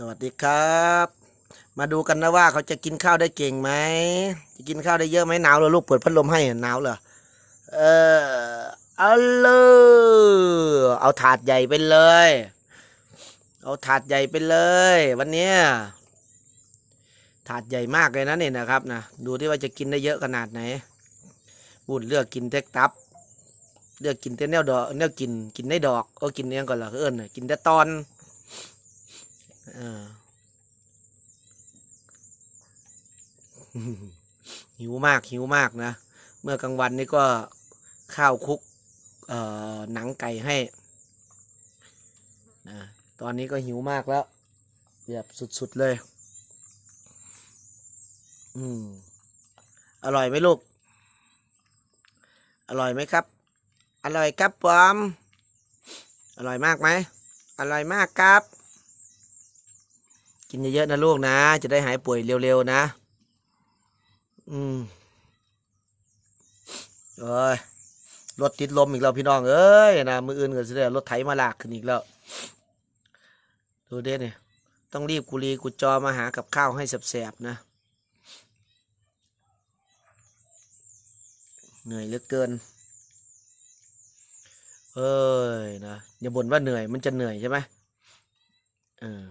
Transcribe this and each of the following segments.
สวัสดีครับ มาดูกันนะว่าเขาจะกินข้าวได้เก่งไหมจะกินข้าวได้เยอะไหมหนาวเหรอลูกเปิดพัดลมให้หนาวเหรอเออเอาเลยเอาถาดใหญ่ไปเลย เอาถาดใหญ่ไปเลย วันนี้ถาดใหญ่มากเลยนะเนี่ยนะครับนะดูที่ว่าจะกินได้เยอะขนาดไหนบุญเลือกกินเต็กตับ เลือกกินแต่แนวดอกแนวกินกินได้ดอกก็กินเนี้ยก่อนเหรอเอิญน่ะกินแต่ตอน ออหิวมากหิวมากนะ เมื่อกลางวันนี่ก็ข้าวคลุก เอ่อหนังไก่ให้นะตอนนี้ก็หิวมากแล้ว แบบสุด ๆ เลย อืม อร่อยไหมลูก อร่อยไหมครับ อร่อยครับปอมอร่อยมากไหม อร่อยมากครับ กินเยอะๆนะลูกนะ จะได้หายป่วยเร็วๆนะ อืมเอ้ยรถติดลมอีกแล้วพี่น้องเอ้ยนะมืออื่นก็จะได้รถไถมาลากขึ้นอีกแล้ว ดูเด้เนี่ยต้องรีบกุลีกุจอมาหากับข้าวให้แสบๆนะ เหนื่อยเหลือเกิน เอ้ยนะอย่าบ่นว่าเหนื่อยมันจะเหนื่อยใช่ไหมเออ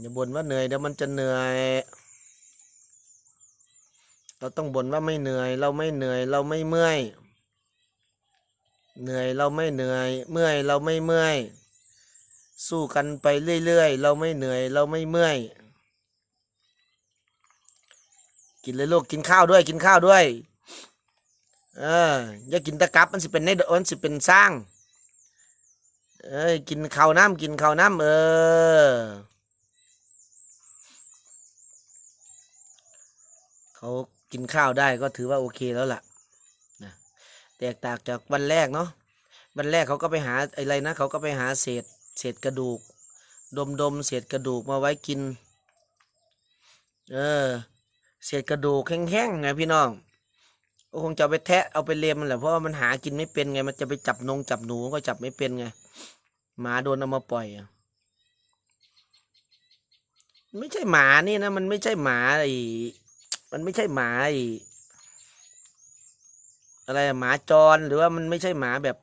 อย่าบ่นว่าเหนื่อยเดี๋ยวมันจะเหนื่อย เราต้องบ่นว่าไม่เหนื่อย เราไม่เหนื่อย เราไม่เมื่อย เหนื่อยเราไม่เหนื่อย เมื่อยเราไม่เมื่อย สู้กันไปเรื่อยๆ เราไม่เหนื่อย เราไม่เมื่อย กินเลยลูกกินข้าวด้วย กินข้าวด้วย เอออย่ากินตะกับมันสิเป็นในมันสิเป็นสร้าง เอ้ยกินข้าวน้ำกินข้าวน้ำเออ เขากินข้าวได้ก็ถือว่าโอเคแล้วล่ะนะแตกต่างจากวันแรกเนาะวันแรกเขาก็ไปหาอะไรนะเขาก็ไปหาเศษเศษกระดูก ดมดมเศษกระดูกมาไว้กิน เออ เศษกระดูกแห้งๆไงพี่น้องก็คงจะไปแทะเอาไปเลมมันแหละเพราะว่ามันหากินไม่เป็นไง มันจะไปจับนงจับหนูก็จับไม่เป็นไงหมาโดนเอามาปล่อยไม่ใช่หมานี่นะมันไม่ใช่หมาไอ มันไม่ใช่หมาไอ้อะไรหมาจรหรือว่ามันไม่ใช่หมาแบบ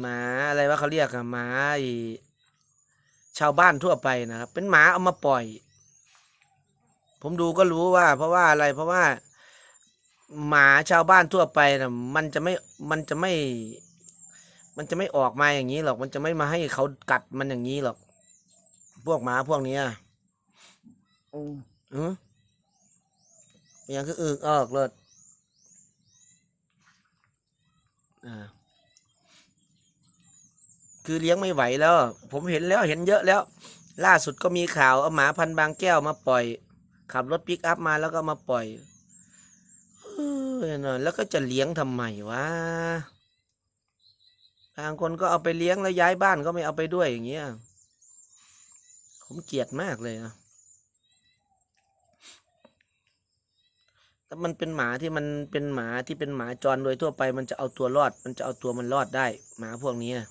หมาอะไรว่าเขาเรียกอะหมาอ้ชาวบ้านทั่วไปนะครับ เป็นหมาเอามาปล่อย ผมดูก็รู้ว่า เพราะว่าอะไรเพราะว่า หมาชาวบ้านทั่วไปนะมันจะไม่มันจะไม่ มันจะไม่ออกมาอย่างนี้หรอก มันจะไม่มาให้เขากัดมันอย่างนี้หรอก พวกหมาพวกเนี้ อืมอืมเป็นยังคืออึกออกเลยอ่าคือเลี้ยงไม่ไหวแล้ว ผมเห็นแล้วเห็นเยอะแล้ว ล่าสุดก็มีข่าวเอาหมาพันบางแก้วมาปล่อย ขับรถปิกอัพมาแล้วก็มาปล่อยเออน่ะแล้วก็จะเลี้ยงทำไมวะบางคนก็เอาไปเลี้ยงแล้วย้ายบ้านก็ไม่เอาไปด้วยอย่างเงี้ยผมเกลียดมากเลยนะ แต่มันเป็นหมาที่มันเป็นหมาที่เป็นหมาจรโดยทั่วไป มันจะเอาตัวรอด มันจะเอาตัวมันรอดได้ หมาพวกนี้นะ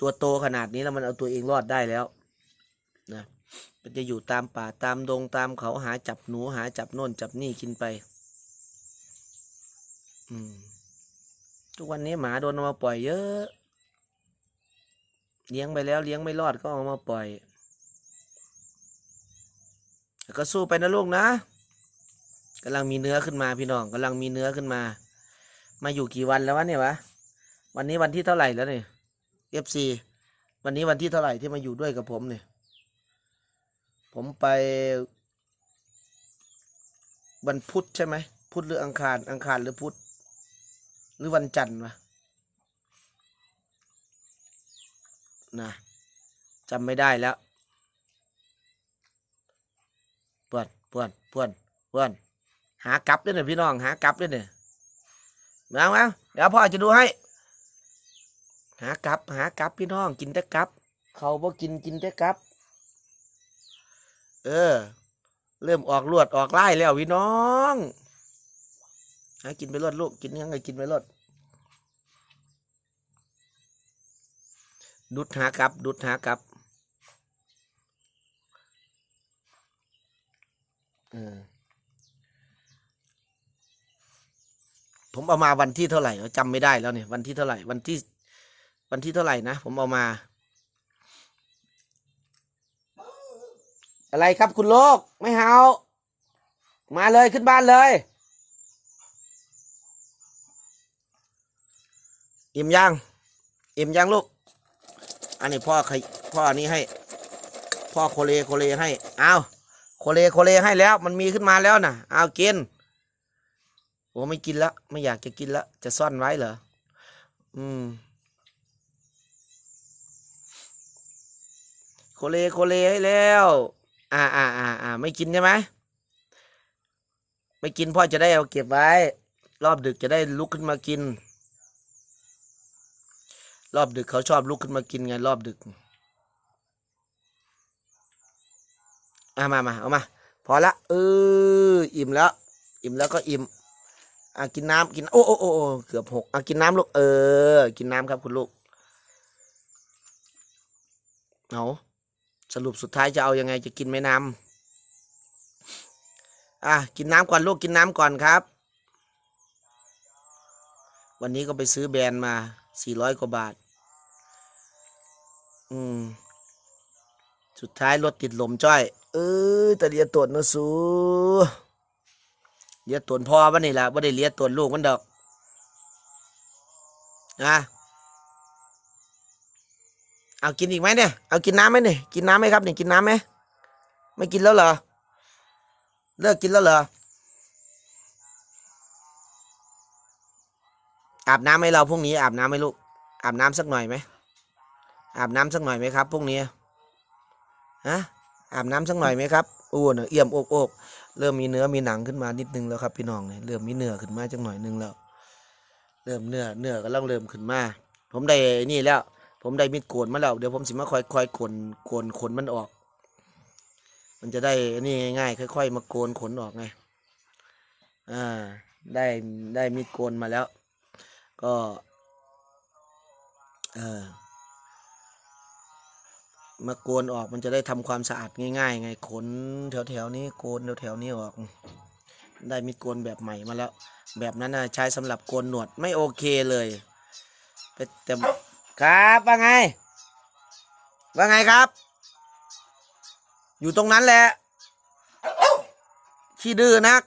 ตัวโตขนาดนี้แล้วมันเอาตัวเองรอดได้แล้วนะมันจะอยู่ตามป่าตามดงตามเขาหาจับหนูหาจับโน่นจับนี่กินไป อืม ทุกวันนี้หมาโดนเอามาปล่อยเยอะ เลี้ยงไปแล้วเลี้ยงไม่รอดก็เอามาปล่อย ก็สู้ไปนะลูกนะ กำลังมีเนื้อขึ้นมาพี่น้องกำลังมีเนื้อขึ้นมา มาอยู่กี่วันแล้ววะเนี่ยวะวันนี้วันที่เท่าไหร่แล้วเนี่ยเอฟซีวันนี้วันที่เท่าไหร่ที่มาอยู่ด้วยกับผมเนี่ย ผมไปวันพุธใช่ไหมพุธหรืออังคาร อังคารหรือพุธหรือวันจันทร์วะนะจำไม่ได้แล้วเพื่อนเพื่อนเพื่อนเพื่อน หากลับด้วยเนี่ยพี่น้องหากลับด้วยเนี่ยมามาเดี๋ยวพ่อจะดูให้ หากลับ หากลับพี่น้องกินแต่กลับ เขาบ่กินกินแต่กลับ เออ เริ่มออกลวดออกไล่แล้วพี่น้องหากินไปรดลูกกินยังไงกินไปรดดุดหากลับ ดุดหากลับเออ ผมเอามาวันที่เท่าไหร่จำไม่ได้แล้วเนี่ยวันที่เท่าไหร่วันที่ วันที่เท่าไหร่นะผมเอามา อะไรครับคุณโลกไม่เฮามาเลยขึ้นบ้านเลย อิ่มยังอิ่มยังลูก อันนี้พ่อใครพ่ออันนี้ให้ พ่อโคเลโคเลให้ เอาโคเลโคเลให้แล้ว มันมีขึ้นมาแล้วนะเอากิน โอ้ไม่กินละไม่อยากจะกินละจะซ่อนไว้เหรอ อืม โคเลโคเลให้แล้ว อ่าอ่าอ่าอ่าไม่กินใช่ไหมไม่กินพ่อจะได้เอาเก็บไว้ รอบดึกจะได้ลุกขึ้นมากิน รอบดึกเขาชอบลุกขึ้นมากินไงรอบดึกอะมามาเอามาพอละเอออิ่มแล้ว อิ่มแล้วก็อิ่ม อะกินน้ำกิน โอ้โอ้โอ้เกือบหกอะกินน้ำลูกเออ กินน้ำครับคุณลูกเอาสรุปสุดท้ายจะเอายังไงจะกินไหมน้ำอะกินน้ำก่อนลูกกินน้ำก่อนครับ วันนี้ก็ไปซื้อแบรนด์มาสี่ร้อยกว่าบาท อืม สุดท้ายรถติดลมจ้อย เออแต่เลียตรวจนะสู เลียตรวพ่อมันนี่แหละไม่ได้เลียตรวลูกมันดอกนะเอากินอีกไหมเนี่ย เอากินน้ำไหมเนี่ย กินน้ำไหมครับเนี่ย กินน้ำไหม ไม่กินแล้วเหรอ เลิกกินแล้วเหรอ อาบน้ำให้เราพรุ่งนี้ อาบน้ำให้ลูก อาบน้ำสักหน่อยไหม อาบน้ำสักหน่อยไหมครับพรุ่งนี้ ฮะ อาบน้ำสักหน่อยไหมครับโอ้เนอะเอี่ยมอกอก เริ่มมีเนื้อมีหนังขึ้นมานิดนึงแล้วครับพี่น้องเนี่ยเริ่มมีเนื้อขึ้นมาจังหน่อยนึงแล้ว เริ่มเนื้อเนื้อก็ต้องเริ่มขึ้นมา ผมได้นี่แล้ว ผมได้มีดโกนมาแล้วเดี๋ยวผมสิมาคอยคอยโกนโกนขนมันออก มันจะได้นี่ง่ายๆค่อย ๆ มาโกนขนออกไงอ่าได้ได้มีดโกนมาแล้ว ก็ เออ มาโกนออกมันจะได้ทำความสะอาดง่ายๆ ไงขนแถวๆนี้โกนแถวๆนี้ออก ได้มีดโกนแบบใหม่มาแล้ว แบบนั้นนะใช้สำหรับโกนหนวดไม่โอเคเลยไปแต่ครับว่าไง ว่าไงครับ อยู่ตรงนั้นแหละขี้ดื้อนัก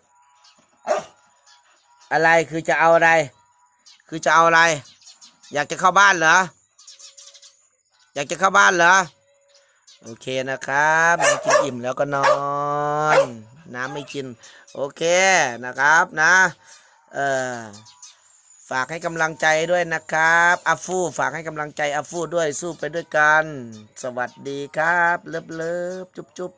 อะไรคือจะเอาอะไร คือจะเอาอะไร อยากจะเข้าบ้านเหรอ อยากจะเข้าบ้านเหรอ โอเคนะครับน้ำกินอิ่มแล้วก็นอน น้ำไม่กิน โอเคนะครับนะ เออฝากให้กำลังใจด้วยนะครับอาฟูฝากให้กำลังใจอาฟูด้วยสู้ไปด้วยกัน สวัสดีครับ เลิฟเลิฟจุ๊บจุ๊บ